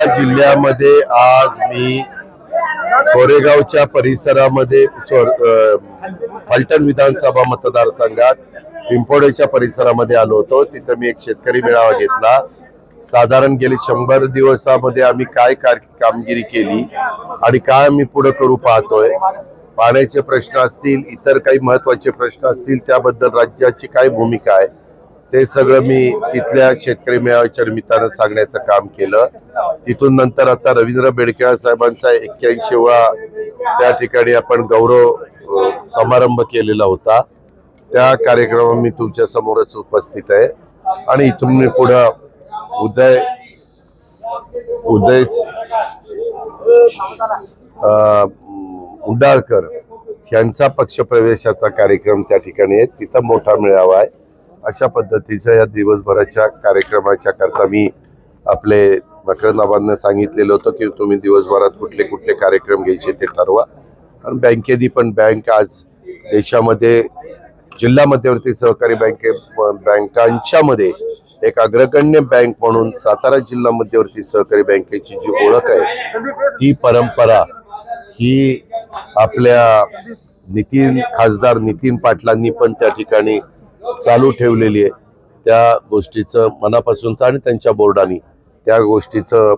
जिल्ह्यामध्ये आज मी कोरेगावच्या परिसरामध्ये फलटण विधानसभा मतदारसंघात पिंपोडेच्या परिसरामध्ये आलो होतो. तिथं मी एक शेतकरी मेळावा घेतला. साधारण गेले शंभर दिवसामध्ये आम्ही काय कामगिरी केली आणि काय आम्ही पुढे करू पाहतोय. पाण्याचे प्रश्न असतील इतर काही महत्त्वाचे प्रश्न असतील त्याबद्दल राज्याची काय भूमिका आहे ते सगळं मी तिथल्या शेतकरी मेळाव्याच्या निमित्तानं सांगण्याचं काम केलं. तिथून नंतर आता रवींद्र बेडकेळ साहेबांचा एक्क्याऐंशीवा त्या ठिकाणी आपण गौरव समारंभ केलेला होता. त्या कार्यक्रमात मी तुमच्या समोरच उपस्थित आहे. आणि इथून मी पुढं उदय उदय अ, उड्डाळकर यांचा पक्षप्रवेशाचा कार्यक्रम त्या ठिकाणी आहे. तिथं मोठा मेळावा आहे. अशा पद्धतीच्या या दिवसभराच्या कार्यक्रमाच्या करता मी आपले मकरंदाबादनं सांगितलेलं होतं की तुम्ही दिवसभरात कुठले कुठले कार्यक्रम घ्यायचे ते ठरवा. कारण बँकेनी पण बँक आज देशामध्ये जिल्हा मध्यवर्ती सहकारी बँके बँकांच्यामध्ये एक अग्रगण्य बँक म्हणून सातारा जिल्हा मध्यवर्ती सहकारी बँकेची जी ओळख आहे ती परंपरा ही आपल्या नितीन खासदार नितीन पाटलांनी पण त्या ठिकाणी चालू ठेवलेली आहे. त्या गोष्टीचं मनापासूनचं आणि त्यांच्या बोर्डाने त्या गोष्टीचं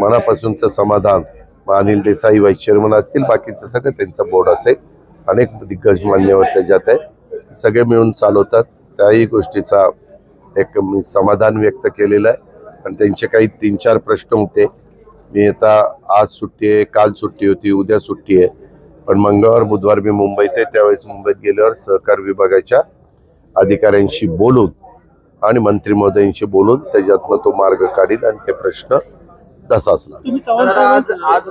मनापासूनचं समाधान अनिल देसाई वाईस चेअरमन असतील बाकीचं सगळं त्यांचं बोर्ड असेल अनेक दिग्गज मान्यवर त्याच्यात आहे सगळे मिळून चालवतात. त्याही गोष्टीचा एक मी समाधान व्यक्त केलेलं आहे. आणि त्यांचे काही तीन चार प्रश्न होते. मी आता आज सुट्टी आहे काल सुट्टी होती उद्या सुट्टी आहे. पण मंगळवार बुधवार मी मुंबईत आहे. त्यावेळेस मुंबईत गेल्यावर सहकार विभागाच्या अधिकाऱ्यांशी बोलून आणि मंत्री महोदयांशी बोलून त्याच्यातनं तो मार्ग काढील आणि ते प्रश्न तसाच लागेल तुम्ही चव्हाण तर आज आज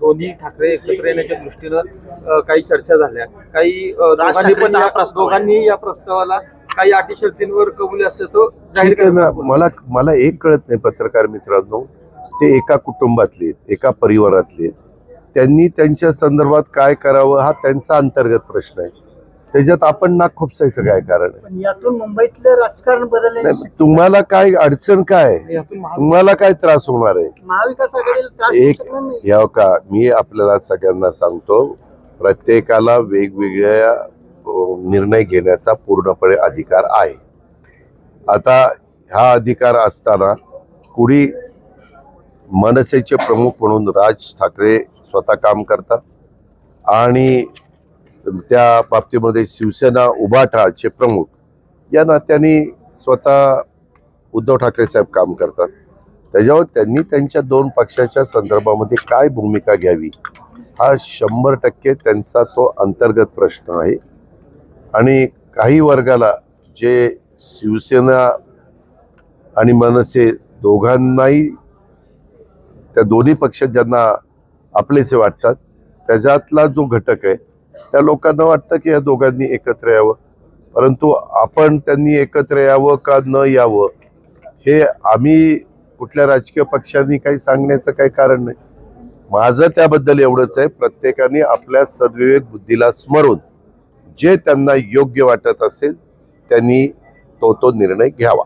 दोन्ही ठाकरे एकत्र येण्याच्या दृष्टीनं काही चर्चा झाल्या. काही दोघांनी हा या- प्रस्तावाला काही अटी शर्तींवर कबुली असल्याचं जाहीर केलं मला मला एक कळत नाही पत्रकार मित्रांनो. ते एका कुटुंबातले आहेत, एका परिवारातले आहेत. त्यांनी त्यांच्या संदर्भात काय करावं हा त्यांचा अंतर्गत प्रश्न आहे. त्याच्यात आपण नाक खुपसायचं काय कारण आहे पण यातून मुंबईतलं राजकारण बदलले नाही, तुम्हाला काय अडचण काय आहे? तुम्हाला काय त्रास होणार आहे महाविकास आघाडीला त्रास होऊ एक शकणार नाही. या का मी आपल्याला सगळ्यांना सांगतो प्रत्येकाला वेगवेगळ्या अ, निर्णय घेण्याचा पूर्णपणे अधिकार आहे आता हा अधिकार असताना कुणी मनसेचे प्रमुख म्हणून राज ठाकरे स्वतः काम करतात आणि त्या बाबतीमध्ये शिवसेना उभाठाचे प्रमुख या नात्याने स्वतः उद्धव ठाकरे साहेब काम करतात. त्याच्यावर त्यांनी त्यांच्या दोन पक्षाच्या संदर्भामध्ये काय भूमिका घ्यावी हा शंभर टक्के त्यांचा तो अंतर्गत प्रश्न आहे. आणि काही वर्गाला जे शिवसेना आणि मनसे दोघांनाही त्या दोन्ही पक्ष ज्यांना आपलेसे वाटतात त्याच्यातला जो घटक आहे त्या लोकांना वाटतं की या दोघांनी एकत्र यावं. परंतु आपण त्यांनी एकत्र यावं का न यावं हे आम्ही कुठल्या राजकीय पक्षांनी काही सांगण्याचं काही कारण नाही. माझं त्याबद्दल एवढंच आहे प्रत्येकाने आपल्या सद्विवेक बुद्धीला स्मरून जे त्यांना योग्य वाटत असेल त्यांनी तो तो निर्णय घ्यावा.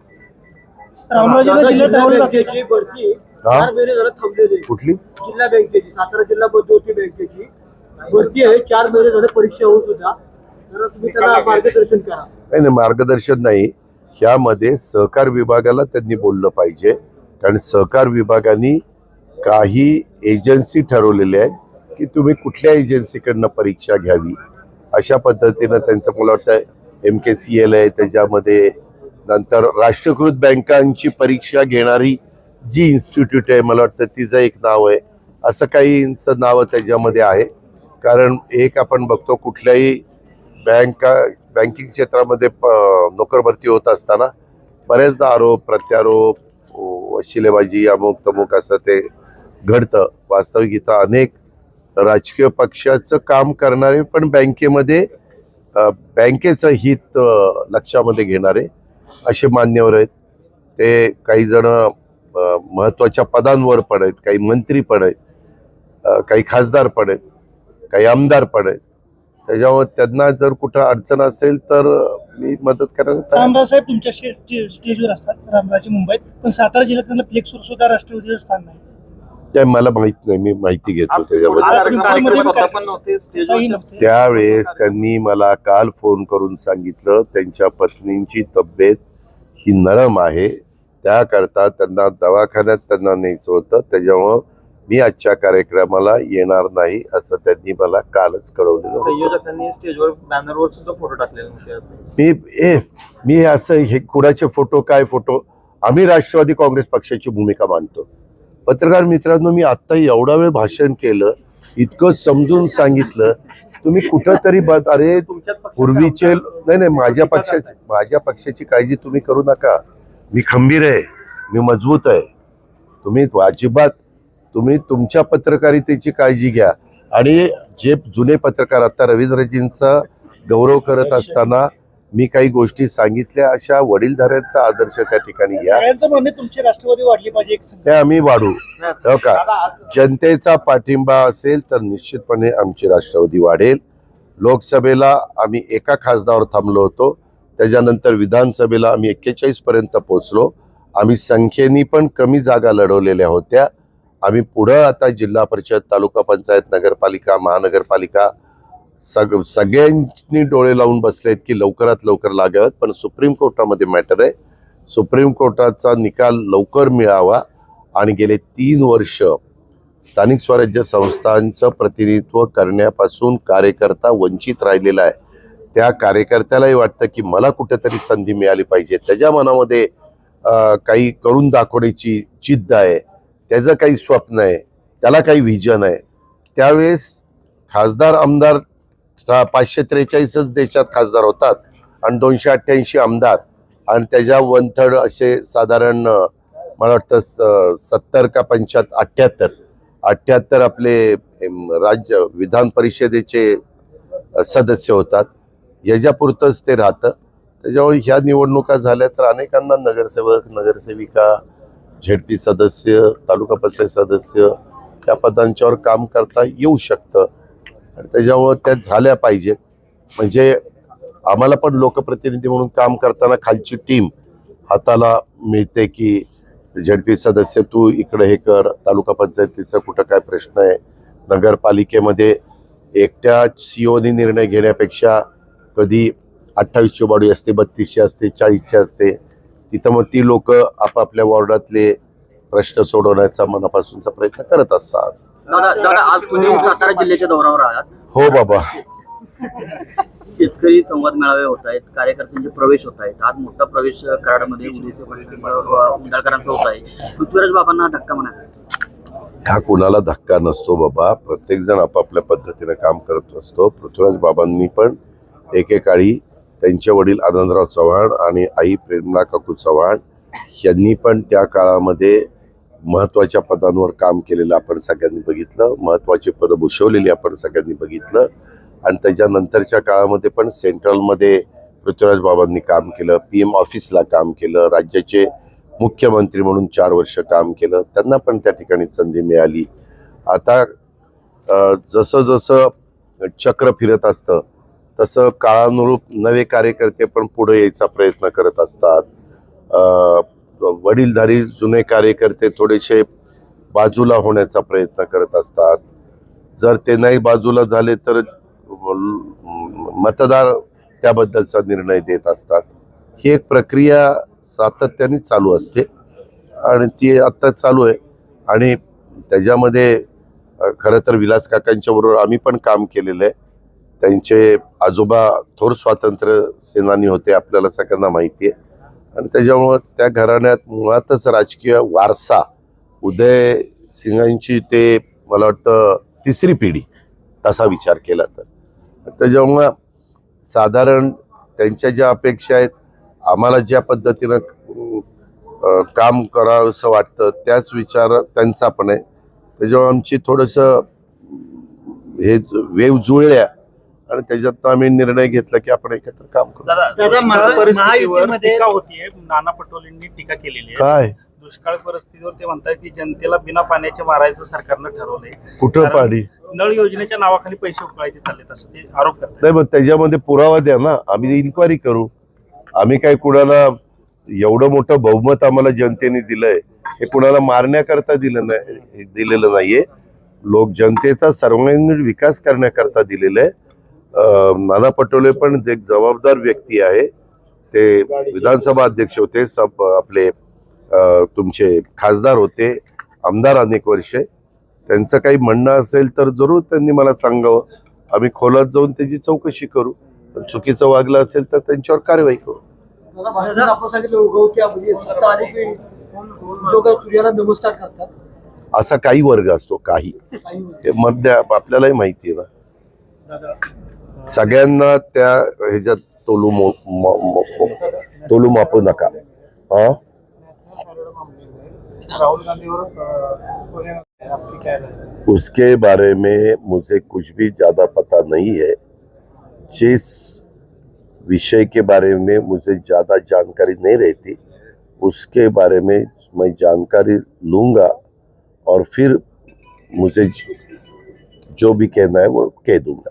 कुठली? जिल्हा बँकेची सातारा जिल्हा मध्यवर्ती बँकेची. भरती आहे चार महिने झाले परीक्षा सुद्धा. तर तुम्ही त्याला मार्गदर्शन करा. नाही नाही मार्गदर्शन नाही. ह्यामध्ये सहकार विभागाला त्यांनी बोललं पाहिजे. कारण सहकार विभागाने काही एजन्सी ठरवलेल्या आहेत की तुम्ही कुठल्या एजन्सीकडनं परीक्षा घ्यावी. अशा पद्धतीनं त्यांचं मला वाटतं एम के सी एल आहे त्याच्यामध्ये नंतर राष्ट्रीयकृत बँकांची परीक्षा घेणारी जी इन्स्टिट्यूट आहे मला वाटतं तिचं एक नाव आहे. असं काहींचं नाव त्याच्यामध्ये आहे. कारण एक आपण बघतो कुठल्याही बँका बँकिंग क्षेत्रामध्ये प- नोकरभरती होत असताना बऱ्याचदा आरोप प्रत्यारोप शिलेबाजी अमुक तमुक असं ते घडतं. वास्तविक इथं अनेक राजकीय पक्षाचं काम करणारे पण बँकेमध्ये बँकेचं हित लक्षामध्ये घेणारे असे मान्यवर आहेत. ते काही जण महत्त्वाच्या पदांवर पण आहेत काही मंत्री पण आहेत काही खासदार पण आहेत. काही आमदार पण आहेत त्याच्यामुळे त्यांना जर कुठं अडचण असेल तर मी मदत करायला साहेब तुमच्या स्टे- स्टे- स्टेजवर असतात. रामराजे मुंबईत. पण सातारा जिल्ह्यात त्यांना फ्लेक्सवर सुद्धा राष्ट्रवादीचं स्थान नाही. काय मला माहीत नाही. मी माहिती घेतो आज त्याच्याबद्दल. आज तुम्ही कार्यक्रमात कार्यक्रमात स्वतः काय- पण नव्हते. काही स्टेजवर नसते. त्यावेळेस त्यांनी मला काल फोन करून सांगितलं त्यांच्या पत्नींची तब्येत ही नरम आहे. त्याकरता त्यांना दवाखान्यात त्यांना न्यायचं होतं. त्याच्यामुळं मी आजच्या कार्यक्रमाला येणार नाही असं त्यांनी मला कालच. संयोजकांनी स्टेजवर बॅनरवर सुद्धा फोटो टाकलेले होते असं. मी ए मी असं हे कुणाचे फोटो काय फोटो? आम्ही राष्ट्रवादी काँग्रेस पक्षाची भूमिका मांडतो. पत्रकार मित्रांनो मी आत्ता एवढा वेळ भाषण केलं इतकं समजून सांगितलं तुम्ही कुठं तरी अरे पूर्वीचे नाही नाही माझ्या पक्षाची. माझ्या पक्षाची काळजी तुम्ही करू नका. मी खंबीर आहे मी मजबूत आहे. तुम्ही अजिबात तुम्ही तुमच्या पत्रकारितेची काळजी घ्या. आणि जे जुने पत्रकार आता रवींद्रजींचा गौरव करत असताना मी काही गोष्टी सांगितल्या अशा वडीलधाऱ्यांचा आदर्श त्या ठिकाणी घ्या. सगळ्यांचं म्हणणे तुमची राष्ट्रवादी वाढली पाहिजे. ते आम्ही वाढू. हो. का? जनतेचा पाठिंबा असेल तर निश्चितपणे आमची राष्ट्रवादी वाढेल. लोकसभेला आम्ही एका खासदारावर थांबलो होतो. त्याच्यानंतर विधानसभेला आम्ही एक्केचाळीस पर्यंत पोहोचलो. आम्ही संख्येने पण कमी जागा लढवलेल्या होत्या. आम्ही पुढं आता जिल्हा परिषद तालुका पंचायत नगरपालिका महानगरपालिका सग सगळ्यांनी डोळे लावून बसलेत की लवकरात लवकर लागावेत पण सुप्रीम कोर्टामध्ये मॅटर आहे. सुप्रीम कोर्टाचा निकाल लवकर मिळावा आणि गेले तीन वर्ष स्थानिक स्वराज्य संस्थांचं प्रतिनिधित्व करण्यापासून कार्यकर्ता वंचित राहिलेला आहे. त्या कार्यकर्त्यालाही वाटतं की मला कुठेतरी संधी मिळाली पाहिजे. त्याच्या मनामध्ये काही करून दाखवण्याची जिद्द आहे. त्याचं काही स्वप्न आहे त्याला काही व्हिजन आहे. त्यावेळेस खासदार आमदार पाचशे त्रेचाळीसच देशात खासदार होतात आणि दोनशे अठ्ठ्याऐंशी आमदार आणि त्याच्या वन थर्ड असे साधारण मला वाटतं स- सत्तर का पंच्याहत्तर अठ्ठ्याहत्तर. अठ्ठ्याहत्तर आपले राज्य विधान परिषदेचे सदस्य होतात. याच्यापुरतंच ते राहतं. त्याच्यामुळे ह्या निवडणुका झाल्या तर अनेकांना नगरसेवक नगरसेविका झेडपी सदस्य तालुका पंचायत सदस्य या पदांच्यावर काम करता येऊ शकतं. आणि त्याच्यामुळं त्या झाल्या पाहिजेत. म्हणजे आम्हाला पण लोकप्रतिनिधी म्हणून काम करताना खालची टीम हाताला मिळते की झेडपी सदस्य तू इकडे हे कर तालुका पंचायतीचा कुठं काय प्रश्न आहे? नगरपालिकेमध्ये एकट्या सीओनी निर्णय घेण्यापेक्षा कधी अठ्ठावीसची बॉडी असते बत्तीसची असते चाळीसची असते तिथं मग ती लोक आपापल्या वॉर्डातले प्रश्न सोडवण्याचा मनापासूनचा प्रयत्न करत असतात. आज सातारा जिल्ह्याच्या दौऱ्यावर आहात हो बाबा. शेतकरी संवाद मेळावे होत आहेत कार्यकर्त्यांचे प्रवेश होत आहेत. आज मोठा प्रवेश कराडमध्ये उंडाळकरांचा होत आहे. पृथ्वीराज बाबांना धक्का म्हणा हा कुणाला धक्का नसतो बाबा. प्रत्येक जण आपापल्या पद्धतीने काम करत असतो. पृथ्वीराज बाबांनी पण एकेकाळी त्यांचे वडील आनंदराव चव्हाण आणि आई प्रेमला काकू चव्हाण यांनी पण त्या काळामध्ये महत्त्वाच्या पदांवर काम केलेलं आपण सगळ्यांनी बघितलं. महत्वाची पदं भूषवलेली आपण सगळ्यांनी बघितलं. आणि त्याच्यानंतरच्या काळामध्ये पण सेंट्रलमध्ये पृथ्वीराज बाबांनी काम केलं पी एम ऑफिसला काम केलं राज्याचे मुख्यमंत्री म्हणून चार वर्ष काम केलं. त्यांना पण त्या ठिकाणी संधी मिळाली. आता जसं जसं चक्र फिरत असतं तसं काळानुरूप नवे कार्यकर्ते पण पुढे यायचा प्रयत्न करत असतात. वडीलधारी जुने कार्यकर्ते थोडेसे बाजूला होण्याचा प्रयत्न करत असतात. जर ते नाही बाजूला झाले तर मतदार त्याबद्दलचा निर्णय देत असतात. ही एक प्रक्रिया सातत्याने चालू असते आणि ती आत्ता चालू आहे. आणि त्याच्यामध्ये खरं तर विलास काकांच्या बरोबर आम्ही पण काम केलेलं आहे. त्यांचे आजोबा थोर स्वातंत्र्य सेनानी होते आपल्याला सगळ्यांना माहिती आहे आणि त्याच्यामुळं त्या घराण्यात मुळातच राजकीय वारसा उदय सिंगांची ते मला वाटतं तिसरी पिढी तसा विचार केला तर. त्याच्यामुळं साधारण त्यांच्या ज्या अपेक्षा आहेत आम्हाला ज्या पद्धतीनं काम काम करावंसं वाटतं त्याच विचार त्यांचा पण आहे. त्याच्यामुळे आमची थोडंसं हे वेव जुळल्या आणि त्याच्यातनं आम्ही निर्णय घेतला की आपण एकत्र काम करू. दादा टीका होतीये. नाना पटोलेंनी टीका केलेली आहे. काय? दुष्काळ परिस्थितीवर ते म्हणतात की जनतेला बिना पाण्याचे मारायचं सरकारनं ठरवलंय. कुठं कारण पाणी नळ योजनेच्या नावाखाली पैसे उकळायचे चाललेत असं ते आरोप करतात नाही मग त्याच्यामध्ये पुरावा द्या ना. आम्ही इन्क्वायरी करू. आम्ही काय कुणाला एवढं मोठं बहुमत आम्हाला जनतेने दिलंय हे कुणाला मारण्याकरता दिलं नाही दिलेलं नाहीये. लोक जनतेचा सर्वांगीण विकास करण्याकरता दिलेलं आहे. नाना पटोले पण जे एक जबाबदार व्यक्ती आहे ते विधानसभा अध्यक्ष होते सब आपले तुमचे खासदार होते आमदार अनेक वर्षे. त्यांचं काही म्हणणं असेल तर जरूर त्यांनी मला सांगावं. आम्ही खोलात जाऊन त्याची चौकशी करू. पण चुकीचं वागलं असेल तर त्यांच्यावर कारवाई करू. असा काही वर्ग असतो काही. ते मध्य आपल्यालाही माहिती आहे ना. सगळ्यांना त्या तोलू तोलू मापू नका. हा? उसके बारे में मुझे कुछ भी ज़्यादा पता नहीं है। जिस विषय के बारे में मुझे ज़्यादा जानकारी नहीं रहती, उसके बारे में मैं जानकारी लूँगा और फिर मुझे जो भी कहना है वो कह दूँगा।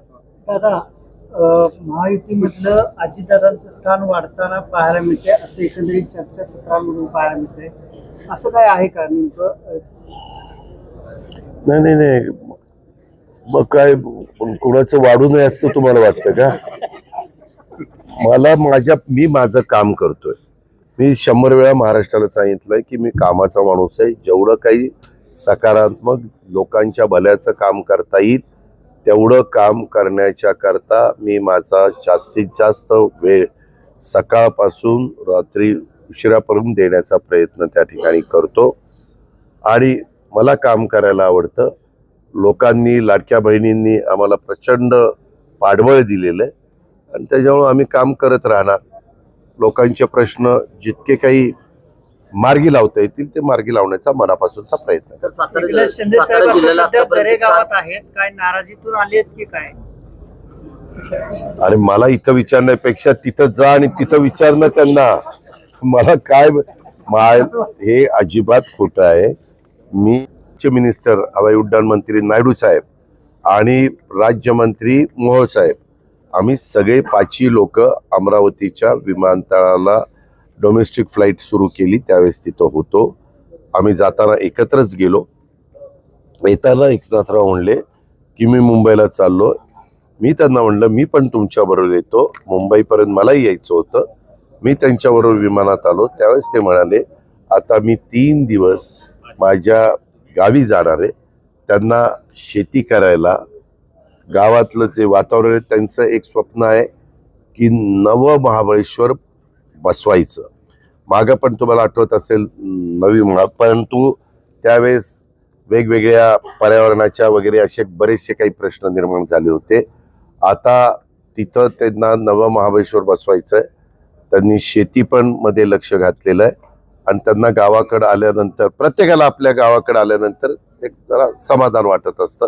महायुतीमधलं अजितदादांचं स्थान वाढताना पाहायला मिळते असं एकंदरीत चर्चा सत्रांमधून पाहायला मिळते असं काय आहे का नेमकं? नाही नाही नाही. मग काय कुणाचं वाढू नये असं तुम्हाला वाटतं का? मला माझ्या मी माझं काम करतोय. मी शंभर वेळा महाराष्ट्राला सांगितलंय की मी कामाचा माणूस आहे. जेवढं काही सकारात्मक लोकांच्या भल्याचं काम करता येईल तेवढं काम करण्याच्या करता मी माझा जास्तीत जास्त वेळ सकाळपासून रात्री उशिरापर्यंत देण्याचा प्रयत्न त्या ठिकाणी करतो. आणि मला काम करायला आवडतं. लोकांनी लाडक्या बहिणींनी आम्हाला प्रचंड पाठबळ दिलेलं आहे. आणि त्याच्यामुळं आम्ही काम करत राहणार. लोकांचे प्रश्न जितके काही मार्गी लावता येतील ते मार्गी लावण्याचा मनापासूनचा प्रयत्न एकनाथ शिंदे साहेब आता सध्या आहेत. काय नाराजीतून आले आहेत की काय? अरे मला इथं विचारण्यापेक्षा तिथं जा आणि तिथं विचारणं त्यांना. मला काय मा- हे अजिबात खोटं आहे. मी मिनिस्टर हवाई उड्डाण मंत्री नायडू साहेब आणि राज्यमंत्री मोहोळ साहेब. आम्ही सगळे पाचही लोक अमरावतीच्या विमानतळाला डोमेस्टिक फ्लाईट सुरू केली त्यावेळेस तिथं होतो. आम्ही जाताना एकत्रच गेलो. येताना एकनाथराव म्हणले की मी मुंबईला चाललो. मी त्यांना म्हणलं मी पण तुमच्याबरोबर येतो. मुंबईपर्यंत मलाही यायचं होतं. मी त्यांच्याबरोबर विमानात आलो. त्यावेळेस ते म्हणाले आता मी तीन दिवस माझ्या गावी जाणार आहे. त्यांना शेती करायला गावातलं जे वातावरण आहे त्यांचं एक स्वप्न आहे की नव महाबळेश्वर बसवायचं. मागं पण तुम्हाला आठवत असेल नवी महा परंतु त्यावेळेस वेगवेगळ्या पर्यावरणाच्या वगैरे असे बरेचसे काही प्रश्न निर्माण झाले होते. आता तिथं त्यांना नवं महाबळेश्वर बसवायचं आहे त्यांनी शेती पण मध्ये लक्ष घातलेलं आहे. आणि त्यांना गावाकडं आल्यानंतर प्रत्येकाला आपल्या गावाकडं आल्यानंतर एक जरा समाधान वाटत असतं.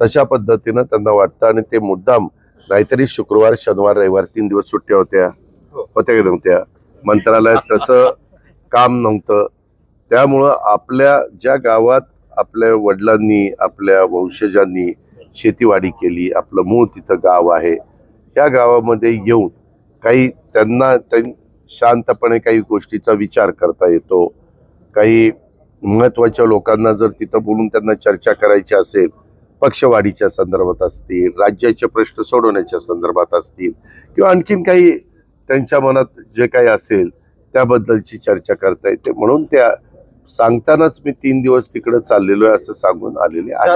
तशा पद्धतीनं त्यांना वाटतं. आणि ते मुद्दाम नाहीतरी शुक्रवार शनिवार रविवार तीन दिवस सुट्ट्या होत्या. होत्या नव्हत्या. मंत्रालयात तसं काम नव्हतं. त्यामुळं आपल्या ज्या गावात आपल्या वडिलांनी आपल्या वंशजांनी शेतीवाडी केली आपलं मूळ तिथं गाव आहे या गावामध्ये येऊन काही त्यांना त्यां शांतपणे काही गोष्टीचा विचार करता येतो. काही महत्त्वाच्या लोकांना जर तिथं बोलून त्यांना चर्चा करायची असेल पक्षवाढीच्या संदर्भात असतील राज्याचे प्रश्न सोडवण्याच्या संदर्भात असतील किंवा आणखीन काही त्यांच्या मनात जे काही असेल त्याबद्दलची चर्चा करता येते. म्हणून त्या सांगतानाच मी तीन दिवस तिकडे चाललेलो आहे असं सांगून आलेले आहे.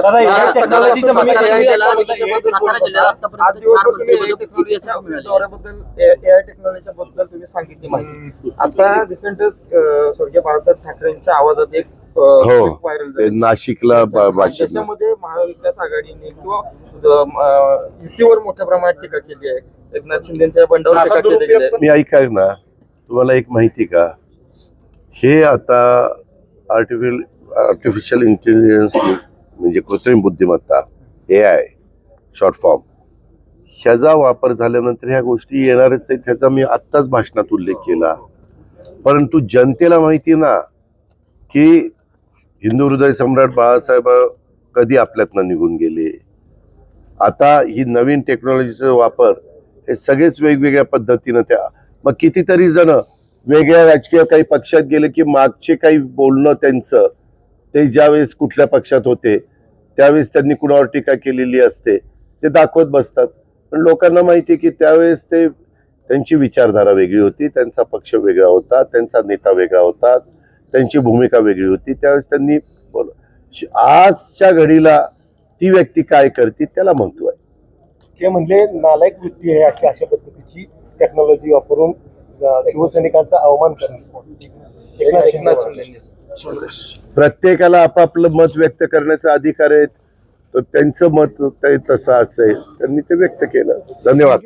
आता रिसेंटच स्वर्गीय बाळासाहेब ठाकरेंच्या आवाजात एक हो. ते नाशिकला त्याच्यामध्ये महाविकास आघाडीने किंवा युतीवर मोठ्या प्रमाणात टीका केली आहे. एकनाथ शिंदेच्या बंडावर टीका केली आहे. मी ऐकाय ना तुम्हाला एक माहिती का? हे आता आर्टिफिल आर्टिफिशियल इंटेलिजन्स म्हणजे कृत्रिम बुद्धिमत्ता ए आय शॉर्ट फॉर्म ह्याचा वापर झाल्यानंतर ह्या गोष्टी येणारच आहेत ह्याचा मी आत्ताच भाषणात उल्लेख केला. परंतु जनतेला माहिती ना की हिंदू हृदय सम्राट बाळासाहेब कधी आपल्यातनं निघून गेले? आता ही नवीन टेक्नॉलॉजीचा वापर हे सगळेच वेगवेगळ्या पद्धतीनं त्या मग कितीतरी जण वेगळ्या राजकीय काही पक्षात गेले की मागचे काही बोलणं त्यांचं ते ज्यावेळेस कुठल्या पक्षात होते त्यावेळेस त्यांनी कुणावर टीका केलेली असते ते दाखवत बसतात. पण लोकांना माहिती आहे की त्यावेळेस ते त्यांची विचारधारा वेगळी होती त्यांचा पक्ष वेगळा होता त्यांचा नेता वेगळा होता त्यांची भूमिका वेगळी होती. त्यावेळेस त्यांनी बोल- श- आजच्या घडीला ती व्यक्ती काय करते त्याला महत्त्व आहे. ते म्हणजे नालायक वृत्ती आहे अशी अशा पद्धतीची टेक्नॉलॉजी वापरून शिवसैनिकांचा अवमान करणं. प्रत्येकाला आपापलं मत व्यक्त करण्याचा अधिकार आहे. तर त्यांचं मत ते तसं असेल. त्यांनी ते व्यक्त केलं. धन्यवाद.